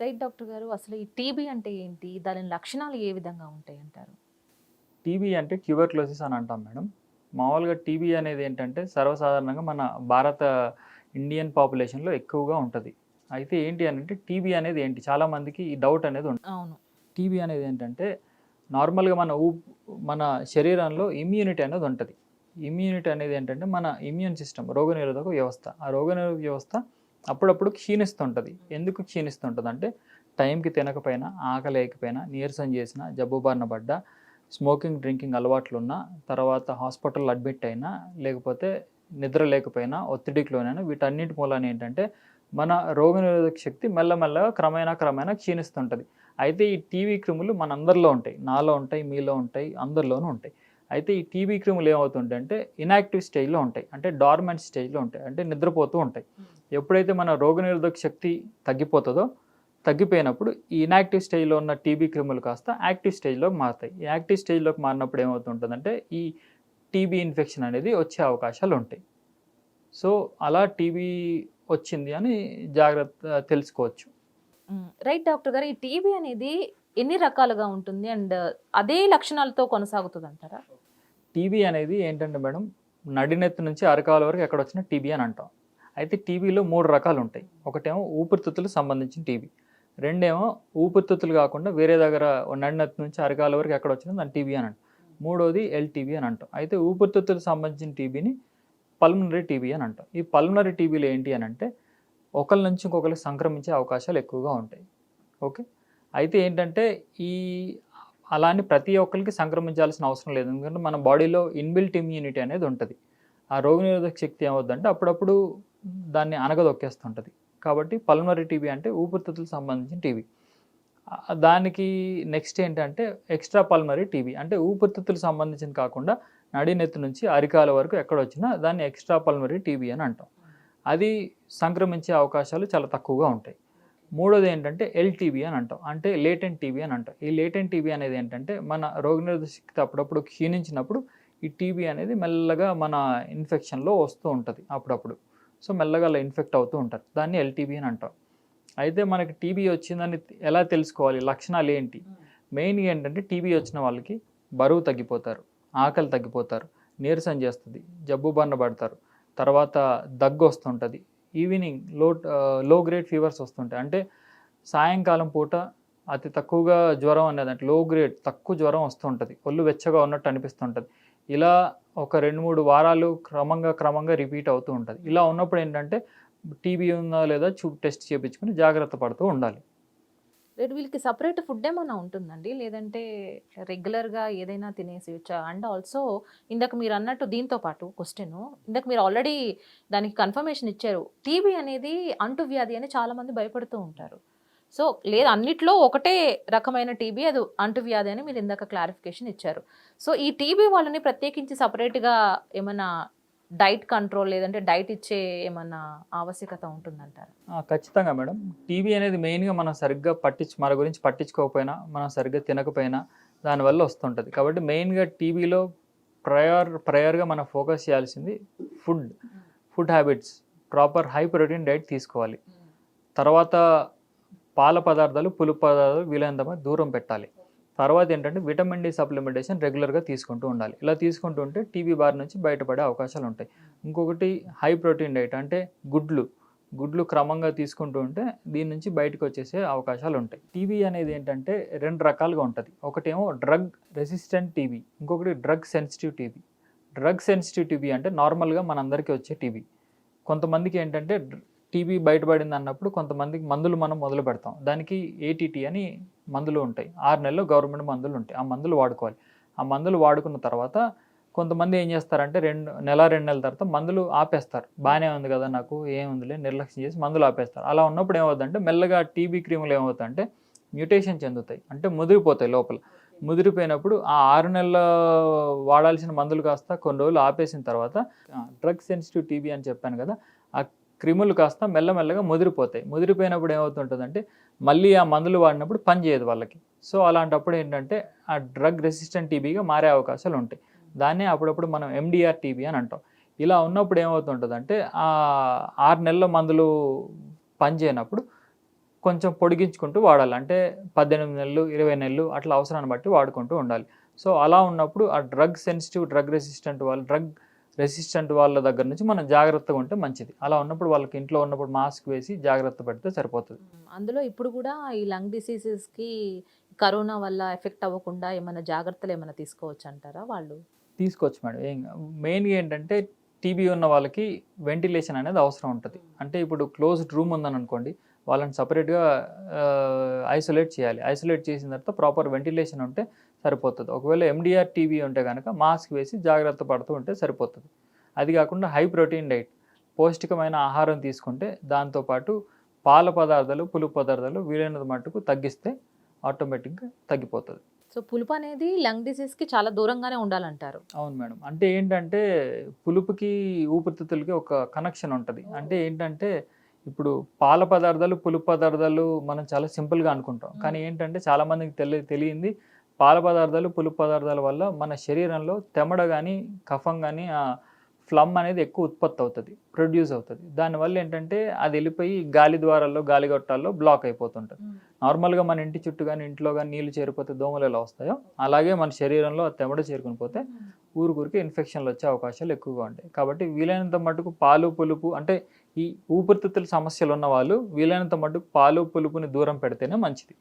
Right doctor గారు అసలు ఈ టీబీ అంటే ఏంటి? దాని లక్షణాలు ఏ విధంగా ఉంటాయి అంటారు? టీబీ అంటే ట్యూబర్క్లోసిస్ అని అంటాం మేడం. మామూలుగా టీబీ అనేది ఏంటంటే సర్వసాధారణంగా మన భారత ఇండియన్ పాపులేషన్లో ఎక్కువగా ఉంటుంది. అయితే ఏంటి అని అంటే టీబీ అనేది ఏంటి? చాలామందికి ఈ డౌట్ అనేది ఉంటుంది. అవును. టీబీ అనేది ఏంటంటే నార్మల్గా మన ఊ మన శరీరంలో ఇమ్యూనిటీ అనేది ఉంటుంది. ఇమ్యూనిటీ అనేది ఏంటంటే మన ఇమ్యూన్ సిస్టమ్ రోగనిరోధక వ్యవస్థ. ఆ రోగనిరోధక వ్యవస్థ అప్పుడప్పుడు క్షీణిస్తుంటుంది. ఎందుకు క్షీణిస్తుంటుంది అంటే టైంకి తినకపోయినా ఆకలి లేకపోయినా నీరసం చేసిన జబ్బు బారిన పడ్డ స్మోకింగ్ డ్రింకింగ్ అలవాట్లున్నా తర్వాత హాస్పిటల్ అడ్మిట్ అయినా లేకపోతే నిద్ర లేకపోయినా ఒత్తిడికిలోనైనా వీటన్నింటి వీటన్నిటి మూలాన ఏంటంటే మన రోగనిరోధక శక్తి మెల్లమెల్లగా క్రమేణా క్రమేణా క్షీణిస్తుంటుంది. అయితే ఈ టీవీ క్రిములు మనందరిలో ఉంటాయి. నాలో ఉంటాయి మీలో ఉంటాయి అందరిలోనూ ఉంటాయి. అయితే ఈ టీబీ క్రిములు ఏమవుతుంటాయి అంటే ఇనాక్టివ్ స్టేజ్లో ఉంటాయి. అంటే డార్మెంట్ స్టేజ్లో ఉంటాయి. అంటే నిద్రపోతూ ఉంటాయి. ఎప్పుడైతే మన రోగనిరోధక శక్తి తగ్గిపోతుందో తగ్గిపోయినప్పుడు ఈ ఇనాక్టివ్ స్టేజ్లో ఉన్న టీబీ క్రిములు కాస్త యాక్టివ్ స్టేజ్లోకి మారుతాయి. ఈ యాక్టివ్ స్టేజ్లోకి మారినప్పుడు ఏమవుతుంటుందంటే ఈ టీబీ ఇన్ఫెక్షన్ అనేది వచ్చే అవకాశాలు ఉంటాయి. సో అలా టీబీ వచ్చింది అని జాగ్రత్త తెలుసుకోవచ్చు. రైట్ డాక్టర్ గారు ఈ టీబీ అనేది ఎన్ని రకాలుగా ఉంటుంది? అండ్ అదే లక్షణాలతో కొనసాగుతుంది అంటారా టీబీ అనేది ఏంటంటే మేడం నడినెత్తి నుంచి అరకాల వరకు ఎక్కడ వచ్చిన టీబీ అని అంటాం. అయితే టీబీలో మూడు రకాలు ఉంటాయి. ఒకటేమో ఊపిరితిత్తులకు సంబంధించిన టీబీ రెండేమో ఊపిరితిత్తులు కాకుండా వేరే దగ్గర నడినెత్తి నుంచి అరకాల వరకు ఎక్కడ వచ్చినా దాని టీబీ అని అంటాం. మూడోది ఎల్టీబీ అని అంటాం. అయితే ఊపిరితిత్తులకు సంబంధించిన టీబీని పల్మనరీ టీబీ అని అంటాం. ఈ పల్మనరీ టీబీలు ఏంటి అని అంటే ఒకరి నుంచి ఇంకొకరికి సంక్రమించే అవకాశాలు ఎక్కువగా ఉంటాయి. ఓకే? అయితే ఏంటంటే ఈ అలానే ప్రతి ఒక్కరికి సంక్రమించాల్సిన అవసరం లేదు. ఎందుకంటే మన బాడీలో ఇన్బిల్ట్ ఇమ్యూనిటీ అనేది ఉంటుంది. ఆ రోగనిరోధక శక్తి ఏమవుద్దంటే అప్పుడప్పుడు దాన్ని అనగదొక్కేస్తుంటుంది. కాబట్టి పల్మరీ టీబీ అంటే ఊపిరితిత్తులకు సంబంధించిన టీబీ. దానికి నెక్స్ట్ ఏంటంటే ఎక్స్ట్రా పల్మరీ టీబీ. అంటే ఊపిరితిత్తులకు సంబంధించిన కాకుండా నడినెత్తి నుంచి అరికాల వరకు ఎక్కడ వచ్చినా దాన్ని ఎక్స్ట్రా పల్మరీ టీబీ అని అంటాం. అది సంక్రమించే అవకాశాలు చాలా తక్కువగా ఉంటాయి. మూడోది ఏంటంటే ఎల్టీబీ అని అంటాం. అంటే లేటెంట్ టీబీ అని అంటాం. ఈ లేటెంట్ టీబీ అనేది ఏంటంటే మన రోగనిరోధక శక్తి అప్పుడప్పుడు క్షీణించినప్పుడు ఈ టీబీ అనేది మెల్లగా మన ఇన్ఫెక్షన్లో వస్తూ ఉంటుంది అప్పుడప్పుడు. సో మెల్లగా అలా ఇన్ఫెక్ట్ అవుతూ ఉంటారు. దాన్ని ఎల్టీబీ అని అంటాం. అయితే మనకి టీబీ వచ్చిందని ఎలా తెలుసుకోవాలి? లక్షణాలు ఏంటి? మెయిన్గా ఏంటంటే టీబీ వచ్చిన వాళ్ళకి బరువు తగ్గిపోతారు ఆకలి తగ్గిపోతారు నీరసం చేస్తుంది జబ్బు బారిన పడతారు. తర్వాత దగ్గు వస్తుంటుంది ఈవినింగ్లో లో గ్రేడ్ ఫీవర్స్ వస్తుంటాయి. అంటే సాయంకాలం పూట అతి తక్కువగా జ్వరం అనేది అంటే లో గ్రేడ్ తక్కువ జ్వరం వస్తుంటుంది ఒళ్ళు వెచ్చగా ఉన్నట్టు అనిపిస్తుంటుంది ఇలా ఒక రెండు మూడు వారాలు క్రమంగా క్రమంగా రిపీట్ అవుతూ ఉంటుంది. ఇలా ఉన్నప్పుడు ఏంటంటే టీబీ ఉందా లేదా చూ టెస్ట్ చేయించుకుని జాగ్రత్త పడుతూ ఉండాలి. రేటు వీళ్ళకి సపరేట్ ఫుడ్ ఏమైనా ఉంటుందండి? లేదంటే రెగ్యులర్గా ఏదైనా తినేసేయచ్చా అండ్ ఆల్సో ఇందాక మీరు అన్నట్టు దీంతో పాటు క్వశ్చన్ ఇందాక మీరు ఆల్రెడీ దానికి కన్ఫర్మేషన్ ఇచ్చారు. టీబీ అనేది అంటువ్యాధి అని చాలామంది భయపడుతూ ఉంటారు. సో లేదు అన్నిట్లో ఒకటే రకమైన టీబీ అది అంటువ్యాధి అని మీరు ఇందాక క్లారిఫికేషన్ ఇచ్చారు. సో ఈ టీబీ వాళ్ళని ప్రత్యేకించి సపరేట్గా ఏమైనా డైట్ కంట్రోల్ లేదంటే డైట్ ఇచ్చే ఏమన్నా ఆవశ్యకత ఉంటుందంటారు? ఖచ్చితంగా మేడం. టీబీ అనేది మెయిన్గా మనం సరిగ్గా పట్టించు మన గురించి పట్టించుకోకపోయినా మనం సరిగ్గా తినకపోయినా దానివల్ల వస్తుంటుంది. కాబట్టి మెయిన్గా టీబీలో ప్రయర్ ప్రయర్గా మనం ఫోకస్ చేయాల్సింది food. Food habits. Proper high protein diet తీసుకోవాలి. తర్వాత పాల పదార్థాలు పులుపు పదార్థాలు వీలైనంత దూరం పెట్టాలి. తర్వాత ఏంటంటే విటమిన్ డి సప్లిమెంటేషన్ రెగ్యులర్గా తీసుకుంటూ ఉండాలి. ఇలా తీసుకుంటూ ఉంటే టీబీ బారి నుంచి బయటపడే అవకాశాలు ఉంటాయి. ఇంకొకటి హై ప్రోటీన్ డైట్ అంటే గుడ్లు. గుడ్లు క్రమంగా తీసుకుంటూ ఉంటే దీని నుంచి బయటకు వచ్చేసే అవకాశాలు ఉంటాయి. టీబీ అనేది ఏంటంటే రెండు రకాలుగా ఉంటుంది. ఒకటేమో డ్రగ్ రెసిస్టెంట్ టీబీ ఇంకొకటి drug sensitive TB. Drug sensitive TB అంటే నార్మల్గా మనందరికీ వచ్చే టీబీ. కొంతమందికి ఏంటంటే టీబీ బయటపడింది అన్నప్పుడు కొంతమందికి మందులు మనం మొదలు పెడతాం. దానికి ఏటీటీ అని మందులు ఉంటాయి. ఆరు నెలలు గవర్నమెంట్ మందులు ఉంటాయి. ఆ మందులు వాడుకోవాలి. ఆ మందులు వాడుకున్న తర్వాత కొంతమంది ఏం చేస్తారంటే రెండు నెల రెండు నెలల తర్వాత మందులు ఆపేస్తారు. బాగానే ఉంది కదా నాకు ఏముందిలే నిర్లక్ష్యం చేసి మందులు ఆపేస్తారు. అలా ఉన్నప్పుడు ఏమవుతుందంటే మెల్లగా టీబీ క్రీములు ఏమవుతాయంటే మ్యూటేషన్ చెందుతాయి. అంటే ముదిరిపోతాయి లోపల. ముదిరిపోయినప్పుడు ఆ ఆరు నెలల వాడాల్సిన మందులు కాస్త కొన్ని రోజులు ఆపేసిన తర్వాత డ్రగ్ సెన్సిటివ్ టీబీ అని చెప్పాను కదా ఆ క్రిములు కాస్త మెల్లమెల్లగా ముదిరిపోతాయి. ముదిరిపోయినప్పుడు ఏమవుతుంటుందంటే మళ్ళీ ఆ మందులు వాడినప్పుడు పని చేయదు వాళ్ళకి. సో అలాంటప్పుడు ఏంటంటే ఆ డ్రగ్ రెసిస్టెంట్ టీబీగా మారే అవకాశాలు ఉంటాయి. దాన్నే అప్పుడప్పుడు మనం ఎండిఆర్ టీబీ అని అంటాం. ఇలా ఉన్నప్పుడు ఏమవుతుంటుందంటే ఆ ఆరు నెలల మందులు పని చేయనప్పుడు కొంచెం పొడిగించుకుంటూ వాడాలి. అంటే పద్దెనిమిది నెలలు ఇరవై నెలలు అట్లా అవసరాన్ని బట్టి వాడుకుంటూ ఉండాలి. సో అలా ఉన్నప్పుడు ఆ డ్రగ్ సెన్సిటివ్ డ్రగ్ రెసిస్టెంట్ వాళ్ళు డ్రగ్ రెసిస్టెంట్ వాళ్ళ దగ్గర నుంచి మనం జాగ్రత్తగా ఉంటే మంచిది. అలా ఉన్నప్పుడు వాళ్ళకి ఇంట్లో ఉన్నప్పుడు మాస్క్ వేసి జాగ్రత్త పడితే సరిపోతుంది. అందులో ఇప్పుడు కూడా ఈ లంగ్ డిసీజెస్కి కరోనా వల్ల ఎఫెక్ట్ అవ్వకుండా ఏమైనా జాగ్రత్తలు ఏమైనా తీసుకోవచ్చు అంటారా వాళ్ళు? తీసుకోవచ్చు మేడం. ఏం మెయిన్గా ఏంటంటే టీబీ ఉన్న వాళ్ళకి వెంటిలేషన్ అనేది అవసరం ఉంటుంది. అంటే ఇప్పుడు క్లోజ్డ్ రూమ్ ఉందని అనుకోండి వాళ్ళని సపరేట్గా ఐసోలేట్ చేయాలి. ఐసోలేట్ చేసిన తర్వాత ప్రాపర్ వెంటిలేషన్ ఉంటే సరిపోతుంది. ఒకవేళ ఎండిఆర్ టీబీ ఉంటే కనుక మాస్క్ వేసి జాగ్రత్త పడుతూ ఉంటే సరిపోతుంది. అది కాకుండా హై ప్రోటీన్ డైట్ పౌష్టికమైన ఆహారం తీసుకుంటే దాంతోపాటు పాల పదార్థాలు పులుపు పదార్థాలు వీలైనంత మట్టుకు తగ్గిస్తే ఆటోమేటిక్గా తగ్గిపోతుంది. సో పులుపు అనేది లంగ్ డిసీజ్కి చాలా దూరంగానే ఉండాలంటారు. అవును మేడం. అంటే ఏంటంటే పులుపుకి ఊపిరితిత్తులకి ఒక కనెక్షన్ ఉంటుంది. అంటే ఏంటంటే ఇప్పుడు పాల పదార్థాలు పులుపు పదార్థాలు మనం చాలా సింపుల్గా అనుకుంటాం. కానీ ఏంటంటే చాలా మందికి తెలి తెలియంది పాల పదార్థాలు పులుపు పదార్థాల వల్ల మన శరీరంలో తెమడ కానీ కఫం కానీ ఆ ఫ్లమ్ అనేది ఎక్కువ ఉత్పత్తి అవుతుంది ప్రొడ్యూస్ అవుతుంది. దానివల్ల ఏంటంటే అది వెళ్ళిపోయి గాలి ద్వారాల్లో గాలి గొట్టాల్లో బ్లాక్ అయిపోతుంటుంది. నార్మల్గా మన ఇంటి చుట్టూ కానీ ఇంట్లో కానీ నీళ్ళు చేరిపోతే దోమలు ఎలా వస్తాయో అలాగే మన శరీరంలో ఆ తెమడ చేరుకుని పోతే ఊరికూరికి ఇన్ఫెక్షన్లు వచ్చే అవకాశాలు ఎక్కువగా ఉంటాయి. కాబట్టి వీలైనంత మటుకు పాలు పులుపు అంటే ఈ ఊపిరితిత్తుల సమస్యలు ఉన్న వాళ్ళు వీలైనంత మటుకు పాలు పులుపుని దూరం పెడితేనే మంచిది.